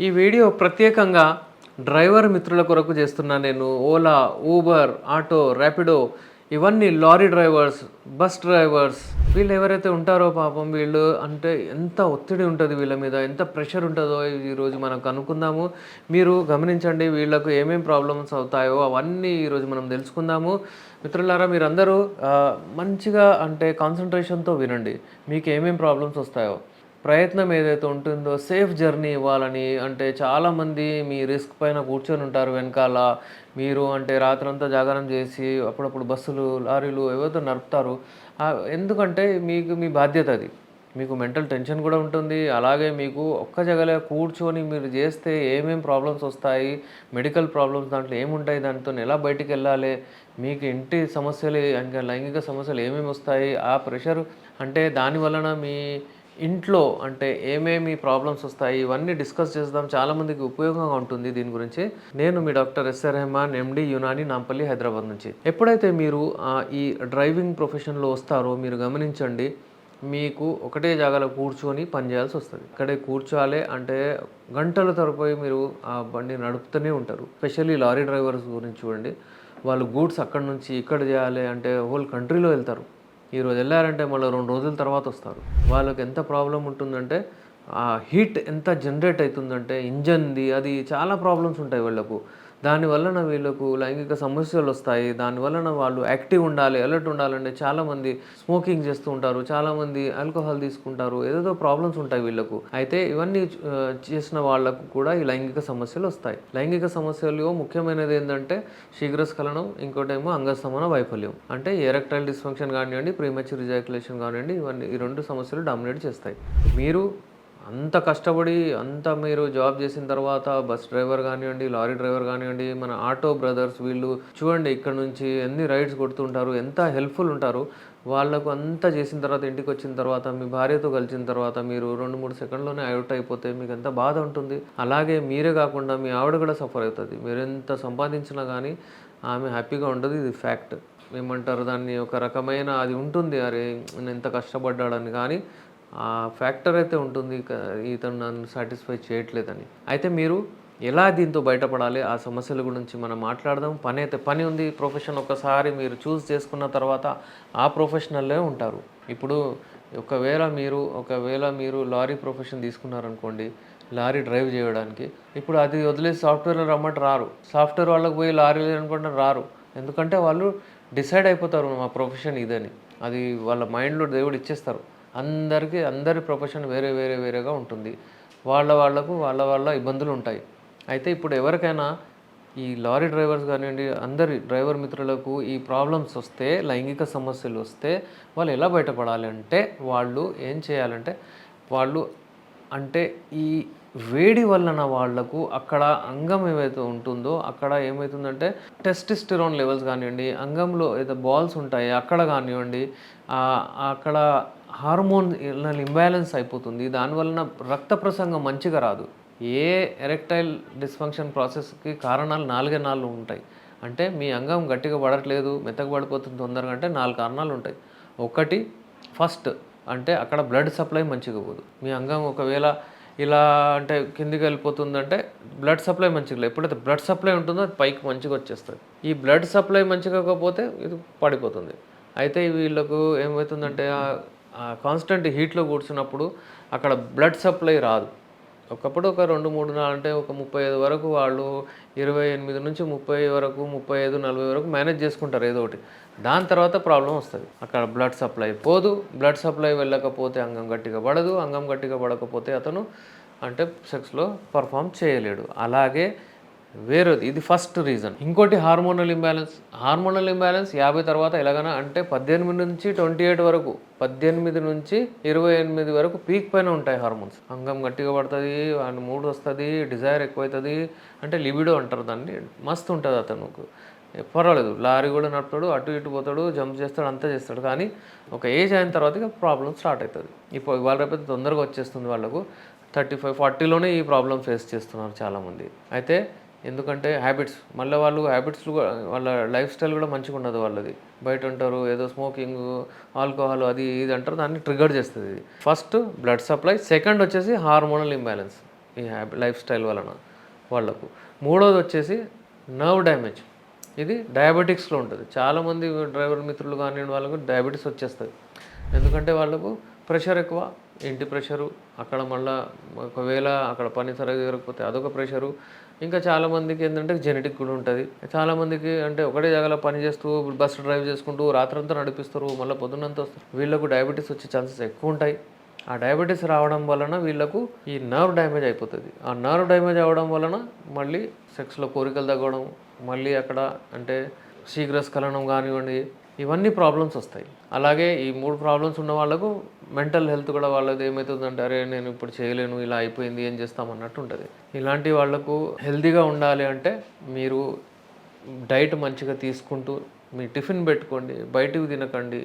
ఈ వీడియో ప్రత్యేకంగా డ్రైవర్ మిత్రుల కొరకు చేస్తున్నా నేను. ఓలా ఊబర్ ఆటో ర్యాపిడో ఇవన్నీ లారీ డ్రైవర్స్ బస్ డ్రైవర్స్. వీళ్ళు ఎవరైతే ఉంటారో పాపం వీళ్ళు అంటే ఎంత ఒత్తిడి ఉంటుంది వీళ్ళ మీద ఎంత ప్రెషర్ ఉంటుందో ఈరోజు మనం కనుక్కుందాము మీరు గమనించండి వీళ్ళకు ఏమేం ప్రాబ్లమ్స్ అవుతాయో అవన్నీ ఈరోజు మనం తెలుసుకుందాము. మిత్రులారా మీరందరూ మంచిగా అంటే కాన్సన్ట్రేషన్తో వినండి. మీకు ఏమేమి ప్రాబ్లమ్స్ వస్తాయో. ప్రయత్నం ఏదైతే ఉంటుందో సేఫ్ జర్నీ ఇవ్వాలని అంటే చాలామంది మీ రిస్క్ పైన కూర్చొని ఉంటారు వెనకాల. మీరు అంటే రాత్రంతా జాగరణ చేసి అప్పుడప్పుడు బస్సులు లారీలు ఏవైతే నడుపుతారు. ఎందుకంటే మీకు మీ బాధ్యత అది. మీకు మెంటల్ టెన్షన్ కూడా ఉంటుంది. అలాగే మీకు ఒక్క జగలే కూర్చొని మీరు చేస్తే ఏమేం ప్రాబ్లమ్స్ వస్తాయి మెడికల్ ప్రాబ్లమ్స్ దాంట్లో ఏముంటాయి దాంతో ఎలా బయటికి వెళ్ళాలి మీకు ఇంటి సమస్యలు ఇంకా లైంగిక సమస్యలు ఏమేమి వస్తాయి ఆ ప్రెషర్ అంటే దాని వలన మీ ఇంట్లో అంటే ఏమేమి ప్రాబ్లమ్స్ వస్తాయి ఇవన్నీ డిస్కస్ చేద్దాం. చాలామందికి ఉపయోగంగా ఉంటుంది దీని గురించి. నేను మీ doctor SR Rehman MD Unani Nampally Hyderabad నుంచి. ఎప్పుడైతే మీరు ఈ డ్రైవింగ్ ప్రొఫెషన్లో వస్తారో మీరు గమనించండి మీకు ఒకటే జాగాలో కూర్చొని పనిచేయాల్సి వస్తుంది. ఇక్కడే కూర్చోాలి అంటే గంటల తరపోయి మీరు ఆ బండి నడుపుతూనే ఉంటారు. స్పెషల్లీ లారీ డ్రైవర్స్ గురించి చూడండి. వాళ్ళు గూడ్స్ అక్కడ నుంచి ఇక్కడ చేయాలి అంటే హోల్ కంట్రీలో వెళ్తారు. ఈరోజు వెళ్ళారంటే మళ్ళీ రెండు రోజుల తర్వాత వస్తారు. వాళ్ళకి ఎంత ప్రాబ్లం ఉంటుందంటే ఆ హీట్ ఎంత జనరేట్ అవుతుందంటే ఇంజన్ది అది చాలా ప్రాబ్లమ్స్ ఉంటాయి వీళ్ళకు. దానివలన వీళ్ళకు లైంగిక సమస్యలు వస్తాయి. దానివలన వాళ్ళు యాక్టివ్ ఉండాలి అలర్ట్ ఉండాలంటే చాలామంది స్మోకింగ్ చేస్తూ ఉంటారు చాలామంది ఆల్కహాల్ తీసుకుంటారు ఏదేదో ప్రాబ్లమ్స్ ఉంటాయి వీళ్ళకు. అయితే ఇవన్నీ చేసిన వాళ్ళకు కూడా ఈ లైంగిక సమస్యలు వస్తాయి. లైంగిక సమస్యలు ముఖ్యమైనది ఏంటంటే శీఘ్రస్ఖలనం ఇంకోటేమో అంగస్తమన వైఫల్యం. అంటే ఎరెక్టైల్ డిస్ఫంక్షన్ కానివ్వండి ప్రీమచ్యూర్ రిజాక్యులేషన్ కానివ్వండి ఇవన్నీ ఈ రెండు సమస్యలు డామినేట్ చేస్తాయి. మీరు అంత కష్టపడి అంత మీరు జాబ్ చేసిన తర్వాత బస్ డ్రైవర్ కానివ్వండి లారీ డ్రైవర్ కానివ్వండి మన ఆటో బ్రదర్స్ వీళ్ళు చూడండి ఇక్కడ నుంచి ఎన్ని రైడ్స్ కొడుతుంటారు ఎంత హెల్ప్ఫుల్ ఉంటారు. వాళ్ళకు అంతా చేసిన తర్వాత ఇంటికి వచ్చిన తర్వాత మీ భార్యతో కలిసిన తర్వాత మీరు రెండు మూడు సెకండ్లోనే అవుట్ అయిపోతే మీకు ఎంత బాధ ఉంటుంది. అలాగే మీరే కాకుండా మీ ఆవిడ కూడా సఫర్ అవుతుంది. మీరు ఎంత సంపాదించినా కానీ ఆమె హ్యాపీగా ఉండదు ఇది ఫ్యాక్ట్ ఏమంటారు దాన్ని? ఒక రకమైన అది ఉంటుంది అరే నేను ఎంత కష్టపడ్డాడని. కానీ ఆ ఫ్యాక్టర్ అయితే ఉంటుంది ఇతను నన్ను సాటిస్ఫై చేయట్లేదని. అయితే మీరు ఎలా దీంతో బయటపడాలి? ఆ సమస్యల గురించి మనం మాట్లాడదాం. పని అయితే పని ఉంది. ప్రొఫెషన్ ఒకసారి మీరు చూస్ చేసుకున్న తర్వాత ఆ ప్రొఫెషనల్లే ఉంటారు. ఇప్పుడు ఒకవేళ మీరు ఒకవేళ మీరు లారీ ప్రొఫెషన్ తీసుకున్నారనుకోండి లారీ డ్రైవ్ చేయడానికి ఇప్పుడు అది వదిలేసి సాఫ్ట్వేర్లో రమ్మంటే రారు. సాఫ్ట్వేర్ వాళ్ళకి పోయి లారీ అనుకుంటే రారు. ఎందుకంటే వాళ్ళు డిసైడ్ అయిపోతారు మా ప్రొఫెషన్ ఇదని. అది వాళ్ళ మైండ్లో దేవుడు ఇచ్చేస్తారు. అందరికీ అందరి ప్రొఫెషన్ వేరే వేరే వేరేగా ఉంటుంది. వాళ్ళ వాళ్ళకు వాళ్ళ వాళ్ళ ఇబ్బందులు ఉంటాయి. అయితే ఇప్పుడు ఎవరికైనా ఈ లారీ డ్రైవర్స్ కానివ్వండి అందరి డ్రైవర్ మిత్రులకు ఈ ప్రాబ్లమ్స్ వస్తే లైంగిక సమస్యలు వస్తే వాళ్ళు ఎలా బయటపడాలి అంటే వాళ్ళు ఏం చేయాలంటే వాళ్ళు అంటే ఈ వేడి వలన వాళ్ళకు అక్కడ అంగం ఏమైతే ఉంటుందో అక్కడ ఏమవుతుందంటే టెస్టిస్టిరాన్ లెవెల్స్ కానివ్వండి అంగంలో ఏదో బాల్స్ ఉంటాయి అక్కడ కానివ్వండి అక్కడ హార్మోన్ ఇంబ్యాలెన్స్ అయిపోతుంది. దానివలన రక్త ప్రసంగం మంచిగా రాదు. ఏ ఎరెక్టైల్ డిస్ఫంక్షన్ ప్రాసెస్కి కారణాలు నాలుగే నాలుగు ఉంటాయి. అంటే మీ అంగం గట్టిగా పడట్లేదు మెత్తగా పడిపోతుంది తొందరగా అంటే నాలుగు కారణాలు ఉంటాయి. ఒకటి ఫస్ట్ అంటే అక్కడ బ్లడ్ సప్లై మంచిగా పోదు. మీ అంగం ఒకవేళ ఇలా అంటే కిందికి వెళ్ళిపోతుందంటే బ్లడ్ సప్లై మంచిగా లేదు. ఎప్పుడైతే బ్లడ్ సప్లై ఉంటుందో అది పైకి మంచిగా వచ్చేస్తుంది. ఈ బ్లడ్ సప్లై మంచిగా కాకపోతే ఇది పడిపోతుంది. అయితే వీళ్ళకు ఏమవుతుందంటే కాన్స్టెంట్ హీట్లో కూర్చున్నప్పుడు అక్కడ బ్లడ్ సప్లై రాదు. ఒకప్పుడు ఒక రెండు మూడు నాలుగు అంటే ఒక ముప్పై ఐదు వరకు వాళ్ళు ఇరవై ఎనిమిది నుంచి ముప్పై వరకు ముప్పై ఐదు నలభై వరకు మేనేజ్ చేసుకుంటారు ఏదో ఒకటి. దాని తర్వాత ప్రాబ్లం వస్తుంది. అక్కడ బ్లడ్ సప్లై పోదు. బ్లడ్ సప్లై వెళ్ళకపోతే అంగం గట్టిగా పడదు. అంగం గట్టిగా పడకపోతే అతను అంటే సెక్స్లో పర్ఫామ్ చేయలేడు. అలాగే వేరేది ఇది ఫస్ట్ రీజన్ ఇంకోటి హార్మోనల్ ఇంబ్యాలెన్స్ హార్మోనల్ ఇంబ్యాలెన్స్ యాభై తర్వాత ఎలాగైనా అంటే పద్దెనిమిది నుంచి ట్వంటీ ఎయిట్ వరకు పద్దెనిమిది నుంచి ఇరవై ఎనిమిది వరకు పీక్ పైన ఉంటాయి హార్మోన్స్ అంగం గట్టిగా పడుతుంది అండ్ మూడ్ వస్తుంది డిజైర్ ఎక్కువవుతుంది అంటే లిబిడో అంటారు దాన్ని. మస్తు ఉంటుంది అతనుకు పర్వాలేదు లారీ కూడా నడుపుతాడు అటు ఇటు పోతాడు జంప్ చేస్తాడు అంతా చేస్తాడు. కానీ ఒక ఏజ్ అయిన తర్వాత ఇక ప్రాబ్లం స్టార్ట్ అవుతుంది ఇప్పుడు ఇవాళ రేపు తొందరగా వచ్చేస్తుంది వాళ్ళకు. థర్టీ ఫైవ్ ఫార్టీలోనే ఈ ప్రాబ్లం ఫేస్ చేస్తున్నారు చాలామంది. అయితే ఎందుకంటే హ్యాబిట్స్ మళ్ళీ వాళ్ళు హ్యాబిట్స్ వాళ్ళ లైఫ్ స్టైల్ కూడా మంచిగా ఉండదు వాళ్ళది. బయట ఉంటారు ఏదో స్మోకింగ్ ఆల్కహాల్ అది ఇది అంటారు దాన్ని ట్రిగర్ చేస్తుంది ఇది. ఫస్ట్ బ్లడ్ సప్లై సెకండ్ వచ్చేసి హార్మోనల్ ఇంబ్యాలెన్స్ ఈ హ్యాబి లైఫ్ స్టైల్ వలన వాళ్ళకు. మూడోది వచ్చేసి నర్వ్ డ్యామేజ్ ఇది డయాబెటిక్స్లో ఉంటుంది. చాలామంది డ్రైవర్ మిత్రులు కానివ్వండి వాళ్ళకు డయాబెటీస్ వచ్చేస్తుంది. ఎందుకంటే వాళ్ళకు ప్రెషర్ ఎక్కువ ఇంటి ప్రెషరు అక్కడ మళ్ళా ఒకవేళ అక్కడ పని సరిగ్గా జరగకపోతే అదొక ప్రెషరు. ఇంకా చాలామందికి ఏంటంటే జెనెటిక్ కూడా ఉంటుంది. చాలామందికి అంటే ఒకటే జాగాలో పని చేస్తూ బస్సు డ్రైవ్ చేసుకుంటూ రాత్రంతా నడిపిస్తారు మళ్ళీ పొద్దున్నంతా వస్తారు. వీళ్ళకు డయాబెటీస్ వచ్చే ఛాన్సెస్ ఎక్కువ ఉంటాయి. ఆ డయాబెటీస్ రావడం వలన వీళ్ళకు ఈ నర్వ్ డ్యామేజ్ అయిపోతుంది. ఆ నర్వ్ డ్యామేజ్ అవ్వడం వలన మళ్ళీ సెక్స్లో కోరికలు తగ్గడం మళ్ళీ అక్కడ అంటే శీఘ్రస్ఖలనం కానివ్వండి ఇవన్నీ ప్రాబ్లమ్స్ వస్తాయి. అలాగే ఈ మూడు ప్రాబ్లమ్స్ ఉన్న వాళ్ళకు మెంటల్ హెల్త్ కూడా వాళ్ళది ఏమవుతుందంటే అరే నేను ఇప్పుడు చేయలేను ఇలా అయిపోయింది ఏం చేస్తాం అన్నట్టు ఉంటుంది. ఇలాంటి వాళ్ళకు హెల్తీగా ఉండాలి అంటే మీరు డైట్ మంచిగా తీసుకుంటూ మీ టిఫిన్ పెట్టుకోండి బయటికి తినకండి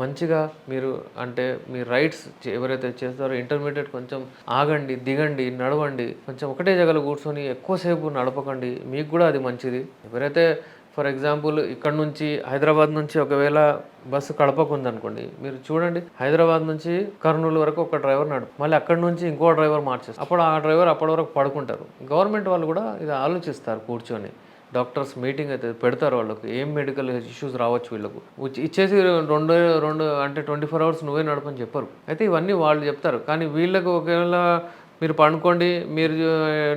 మంచిగా మీరు అంటే మీ రైట్స్ ఎవరైతే చేస్తారో ఇంటర్మీడియట్ కొంచెం ఆగండి దిగండి నడవండి కొంచెం ఒకటే జగలు కూర్చొని ఎక్కువసేపు నడపకండి మీకు కూడా అది మంచిది. ఎవరైతే ఫర్ ఎగ్జాంపుల్ ఇక్కడ నుంచి హైదరాబాద్ నుంచి ఒకవేళ బస్సు కడపకు ఉందనుకోండి మీరు చూడండి హైదరాబాద్ నుంచి కర్నూలు వరకు ఒక డ్రైవర్ నడుపు మళ్ళీ అక్కడ నుంచి ఇంకో డ్రైవర్ మార్చేస్తారు. అప్పుడు ఆ డ్రైవర్ అప్పటి వరకు పడుకుంటారు. గవర్నమెంట్ వాళ్ళు కూడా ఇది ఆలోచిస్తారు కూర్చొని. డాక్టర్స్ మీటింగ్ అయితే పెడతారు వాళ్ళకి ఏం మెడికల్ ఇష్యూస్ రావచ్చు వీళ్ళకు. ఇచ్చేసి రెండు రెండు అంటే ట్వంటీ ఫోర్ అవర్స్ నువ్వే నడపని చెప్పరు. అయితే ఇవన్నీ వాళ్ళు చెప్తారు. కానీ వీళ్ళకు ఒకవేళ మీరు పండుకోండి మీరు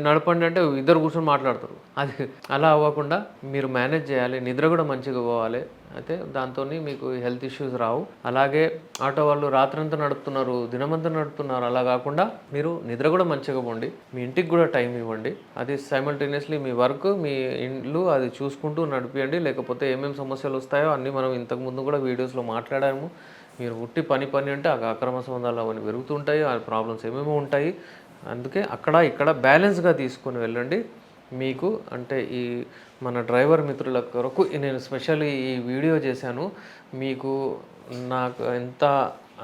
నడపండి అంటే ఇద్దరు కూర్చొని మాట్లాడతారు. అది అలా అవ్వకుండా మీరు మేనేజ్ చేయాలి నిద్ర కూడా మంచిగా పోవాలి. అయితే దాంతో మీకు హెల్త్ ఇష్యూస్ రావు. అలాగే ఆటో వాళ్ళు రాత్రంతా నడుపుతున్నారు దినమంతా నడుపుతున్నారు అలా కాకుండా మీరు నిద్ర కూడా మంచిగా పోండి. మీ ఇంటికి కూడా టైం ఇవ్వండి. అది సైమల్టేనియస్లీ మీ వర్క్ మీ ఇల్లు అది చూసుకుంటూ నడిపియండి. లేకపోతే ఏమేమి సమస్యలు వస్తాయో అన్నీ మనం ఇంతకుముందు కూడా వీడియోస్లో మాట్లాడాము. మీరు ఉట్టి పని పని అంటే ఆ అక్రమ సంబంధాలు అవన్నీ పెరుగుతుంటాయి ఆ ప్రాబ్లమ్స్ ఏమేమో ఉంటాయి. అందుకే అక్కడ ఇక్కడ బ్యాలెన్స్గా తీసుకొని వెళ్ళండి. మీకు అంటే ఈ మన డ్రైవర్ మిత్రుల కొరకు నేను స్పెషల్ ఈ వీడియో చేశాను. మీకు నాకు ఎంత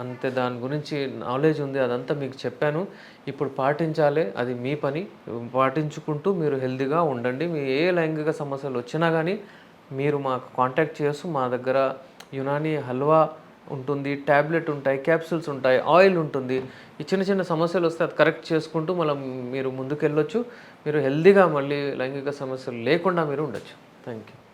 అంతే దాని గురించి నాలెడ్జ్ ఉంది అదంతా మీకు చెప్పాను. ఇప్పుడు పాటించాలి అది మీ పని. పాటించుకుంటూ మీరు హెల్తీగా ఉండండి. మీ ఏ లైంగిక సమస్యలు వచ్చినా కానీ మీరు మాకు కాంటాక్ట్ చేస్తూ మా దగ్గర యునాని హల్వా ఉంటుంది ట్యాబ్లెట్ ఉంటాయి క్యాప్సూల్స్ ఉంటాయి ఆయిల్ ఉంటుంది. ఈ చిన్న చిన్న సమస్యలు వస్తే అది కరెక్ట్ చేసుకుంటూ మనం మీరు ముందుకెళ్ళొచ్చు. మీరు హెల్దీగా మళ్ళీ లైంగిక సమస్యలు లేకుండా మీరు ఉండొచ్చు. Thank you